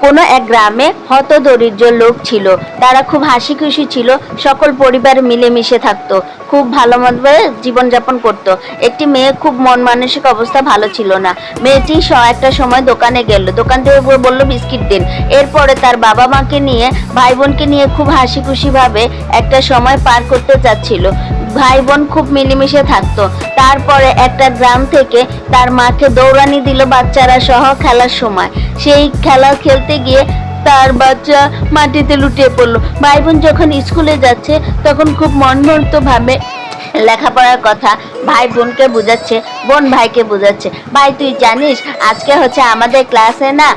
কোনো এক গ্রামে হত দরিদ্র লোক ছিল। তারা খুব হাসি খুশি ছিল, সকল পরিবার মিলেমিশে থাকতো, খুব ভালো মতভাবে জীবনযাপন করত। একটি মেয়ে খুব মন মানসিক অবস্থা ভালো ছিল না। মেয়েটি স- একটা সময় দোকানে গেল দোকান থেকে বলে বলল বিস্কিট দিন। এরপরে তার বাবা মাকে নিয়ে, ভাই বোনকে নিয়ে খুব হাসি খুশিভাবে একটা সময় পার করতে চাচ্ছিল ভাই বোন খুব মিলেমিশে থাকতো। তারপরে একটা গ্রাম থেকে তার মাকে দৌড়ানি দিল বাচ্চারা সহ খেলার সময়। সেই খেলা খেলতে গিয়ে তার বাচ্চা মাটিতে লুটিয়ে পড়ল। ভাই বোন যখন স্কুলে যাচ্ছে, তখন খুব মনমর্ত ভাবে লেখাপড়ার কথা। ভাই বোনকে বোঝাচ্ছে, বোন ভাইকে বোঝাচ্ছে। ভাই, তুই জানিস, আজকে হচ্ছে আমাদের ক্লাসে না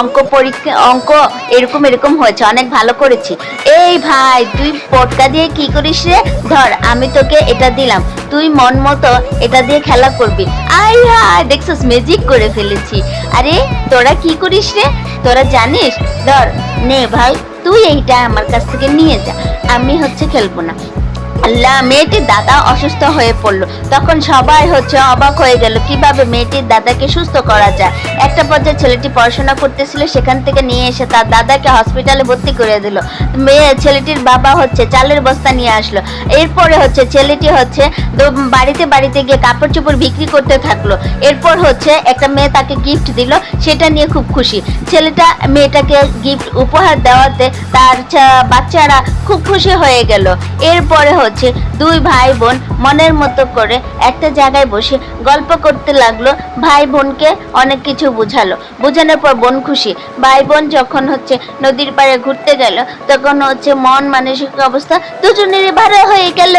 অঙ্ক পরীক্ষা, অঙ্ক এরকম এরকম হয়েছে, অনেক ভালো করেছি। এই ভাই, তুই পটকা দিয়ে কি করিস রে? ধর, আমি তোকে এটা দিলাম। তুই মন মতো এটা দিয়ে খেলা করবি। আই হায়, দেখছিস ম্যাজিক করে ফেলেছি। আরে, তোরা কি করিস রে? তোরা জানিস? ধর, নে ভাই, তুই এইটা আমার কাছ থেকে নিয়ে যা। আমি হচ্ছে খেলব না। আল্লাহ মেয়েটির দাদা অসুস্থ হয়ে পড়ল। তখন সবাই হচ্ছে অবাক হয়ে গেল, কীভাবে মেয়েটির দাদাকে সুস্থ করা যায়? একটা পর্যায়ে ছেলেটি পড়াশোনা করতেছিল, সেখান থেকে নিয়ে এসে তার দাদাকে হসপিটালে ভর্তি করে দিল। মেয়ে, ছেলেটির বাবা হচ্ছে চালের বস্তা নিয়ে আসলো। এরপরে হচ্ছে ছেলেটি হচ্ছে বাড়িতে বাড়িতে গিয়ে কাপড় চোপড় বিক্রি করতে থাকল। এরপর হচ্ছে একটা মেয়ে তাকে গিফট দিল, সেটা নিয়ে খুব খুশি। ছেলেটা, মেয়েটাকে গিফট উপহার দেওয়াতে তার বাচ্চারা খুব খুশি হয়ে গেল। এরপরে হচ্ছে দুই ভাই বোন মনের মতো করে একটা জায়গায় বসে গল্প করতে লাগল। ভাই বোনকে অনেক কিছু বুঝালো। বোঝানোর পর বোন খুশি। ভাই বোন যখন হচ্ছে নদীর পাড়ে ঘুরতে গেল, তখন হচ্ছে মন মানসিক অবস্থা দুজনেরই ভালো হয়ে গেল।